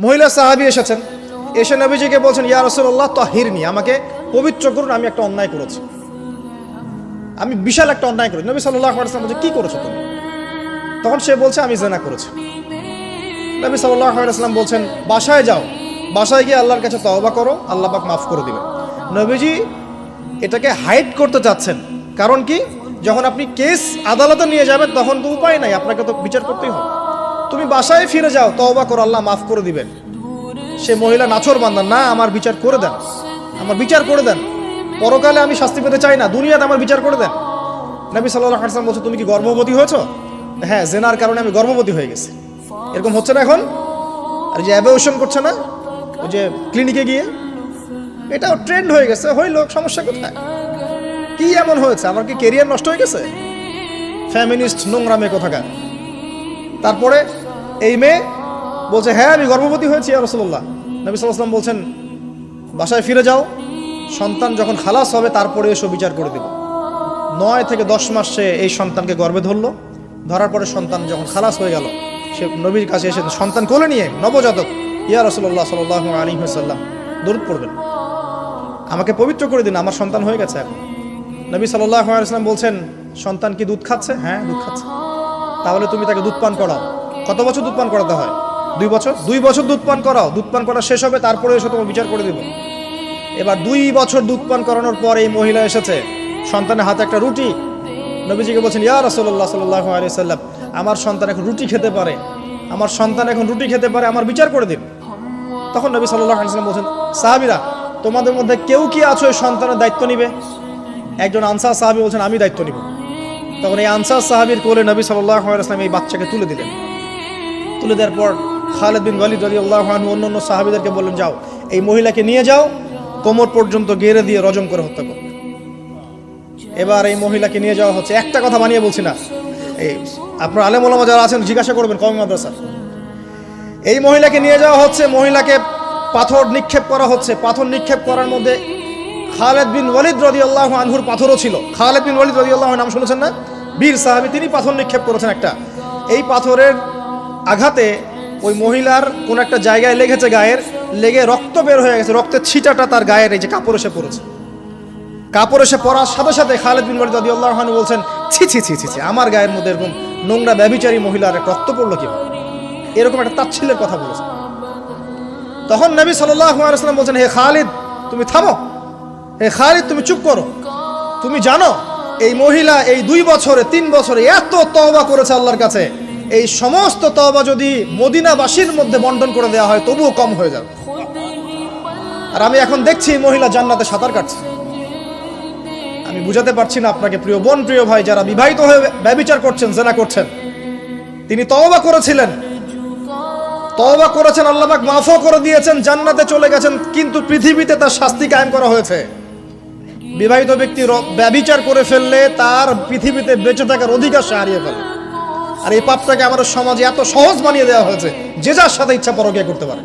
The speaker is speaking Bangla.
মহিলা সাহাবি এসেছেন। এসে নবীজিকে বলছেন, ইয়া রসুল্লাহ তাহিরনি। আমাকে, পবিত্র করুন, আমি একটা অন্যায় করেছি। আমি বিশাল একটা অন্যায় করেছি। নবী সাল্লাহ আলাইসলাম বলছে, কি করেছ তুমি? তখন সে বলছে, আমি জেনা করেছি। নবী সাল্লাহ আলাইসলাম বলছেন, বাসায় যাও। বাসায় গিয়ে আল্লাহর কাছে তওবা করো, আল্লাহ পাক মাফ করে দিবেন। নবীজি এটাকে হাইড করতে চাচ্ছেন। কারণ কি? যখন আপনি কেস আদালতে নিয়ে যাবেন, তখন তো উপায় নাই। আপনাকে তো বিচার করতেই হবে। তুমি বাসায় ফিরে যাও, তওবা করো, আল্লাহ মাফ করে দিবেন। সে মহিলা নাছর বান্দান না, আমার বিচার করে দেন। আমার বিচার করে দেন। পরকালে আমি শাস্তি পেতে চাই না, দুনিয়াতে আমার বিচার করে দেন। নবী সাল্লাহ হাসান বলছে, তুমি কি গর্ভবতী হয়েছো? হ্যাঁ জেনার কারণে আমি গর্ভবতী হয়ে গেছি। এরকম হচ্ছে না এখন? আর যে অ্যাবেশন করছে না? ওই যে ক্লিনিকে গিয়ে? এটাও ট্রেন্ড হয়ে গেছে। হইল, সমস্যা কোথায়? কি এমন হয়েছে? আমার কি কেরিয়ার নষ্ট হয়ে গেছে? ফ্যামিনিস্ট নোংরা মেয়ে কোথাকার। তারপরে এই মেয়ে বলছে হ্যাঁ আমি গর্ভবতী হয়েছি আর রসল্লাহ নবী সাল্লাম বলছেন, বাসায় ফিরে যাও, সন্তান যখন খালাস হবে, তারপরে এসো বিচার করে দেব। নয় থেকে দশ মাস সে এই সন্তানকে গর্বে ধরলো। ধরার পরে সন্তান যখন খালাস হয়ে গেল, সে নবীর কাছে এসে সন্তান কোলে নিয়ে, নবজাতক, ইয়া রসল্লাহ সাল্লাহ আলী সাল্লাম দরুদ পড়বেন। আমাকে পবিত্র করে দিন, আমার সন্তান হয়ে গেছে এখন। নবী সাল্লাহ আলাইসলাম বলছেন, সন্তান কি দুধ খাচ্ছে? হ্যাঁ দুধ খাচ্ছে। তাহলে তুমি তাকে দুধ পান করাও। কত বছর দুধ পান করাতে হয়? দুই বছর? দুই বছর দুধ পান করাও। দুধ পান করা শেষ হবে তারপরে এসে তোমার বিচার করে দেব। এবার দুই বছর দুধ পান করানোর পর এই মহিলা এসেছে। সন্তানের হাতে একটা রুটি। নবীজিকে বলছেন, ইয়া রসল্লাহ সাল্লাহ আলিয়াল্লাম আমার সন্তান এখন রুটি খেতে পারে। আমার সন্তান এখন রুটি খেতে পারে, আমার বিচার করে দিন। তখন নবী সাল্লাহ আলিয়াল্লাম বলছেন, সাহাবিরা, তোমাদের মধ্যে কেউ কি আছো এই সন্তানের দায়িত্ব নিবে? একজন আনসার সাহাবি বলছেন, আমি দায়িত্ব নিব। তখন এই আনসার সাহাবির কোলে নবী সাল্লাহ আসলাম এই বাচ্চাকে তুলে দিলেন। তুলে দেওয়ার পর খালেদ বিন ওয়ালিদ আলী আল্লাহ অন্য অন্য সাহাবিদেরকে বললেন, যাও, এই মহিলাকে নিয়ে যাও, কোমর পর্যন্ত গেড়ে দিয়ে রজম করে হত্যা করো। এবার এই মহিলাকে নিয়ে যাওয়া হচ্ছে। একটা কথা বানিয়ে বলছি না। এই আপনার আলেম ওলামা যারা আছেন, জিজ্ঞাসা করবেন কম মাদ্রাসার এই মহিলাকে নিয়ে যাওয়া হচ্ছে, মহিলাকে পাথর নিক্ষেপ করা হচ্ছে। পাথর নিক্ষেপ করার মধ্যে খালেদ বিন ওয়ালিদ রদি আল্লাহ আনহুর পাথরও ছিল। খালেদ বিন ওয়ালিদ রদি আল্লাহ নাম শুনেছেন না? বীর সাহাবি, তিনি পাথর নিক্ষেপ করেছেন একটা। এই পাথরের আঘাতে ওই মহিলার কোন একটা জায়গায় লেগেছে গায়ের, লেগে রক্ত বের হয়ে গেছে, রক্তের ছিটাটা তার গায়ের এই যে কাপড় এসে পড়েছে। কাপড় এসে পড়ার সাথে সাথে খালেদ বিন রদি আল্লাহ বলছেন, ছি ছি ছি ছি ছি, আমার গায়ের মধ্যে এরকম নোংরা ব্যবিচারী মহিলার একটা রক্ত পড়ল কীভাবে এরকম একটা তাচ্ছিল্যের কথা বলেছে। তখন নবী সাল্লাম বলছেন, হে খালিদ, তুমি থামো। হে খালিদ, তুমি চুপ করো। তুমি জানো, এই মহিলা এই দুই বছরে, তিন বছরে এত তওবা করেছে আল্লাহর কাছে। এই সমস্ত তবা যদি মদিনাবাসীর মধ্যে বন্টন করে দেওয়া হয়, তবুও কম হয়ে যাবে। আর আমি এখন দেখছি মহিলা জান্নাতে সাঁতার কাটছে। আমি বুঝাতে পারছি না আপনাকে, প্রিয় বোন, প্রিয় ভাই, যারা বিবাহিত হয়ে ব্যবিচার করছেন, জেনা করছেন, তিনি তওবা করেছিলেন। তওবা করেছেন আল্লাহবাক মাফও করে দিয়েছেন, জান্নাতে চলে গেছেন, কিন্তু পৃথিবীতে তার শাস্তি কায়েম করা হয়েছে। বিবাহিত ব্যক্তি র- ব্যভিচার করে ফেললে তার পৃথিবীতে বেঁচে থাকার অধিকার সে হারিয়ে ফেলে। আর এই পাপটাকে আমাদের সমাজে এত সহজ বানিয়ে দেওয়া হয়েছে, যে যার সাথে ইচ্ছা পরকিয়া করতে পারে।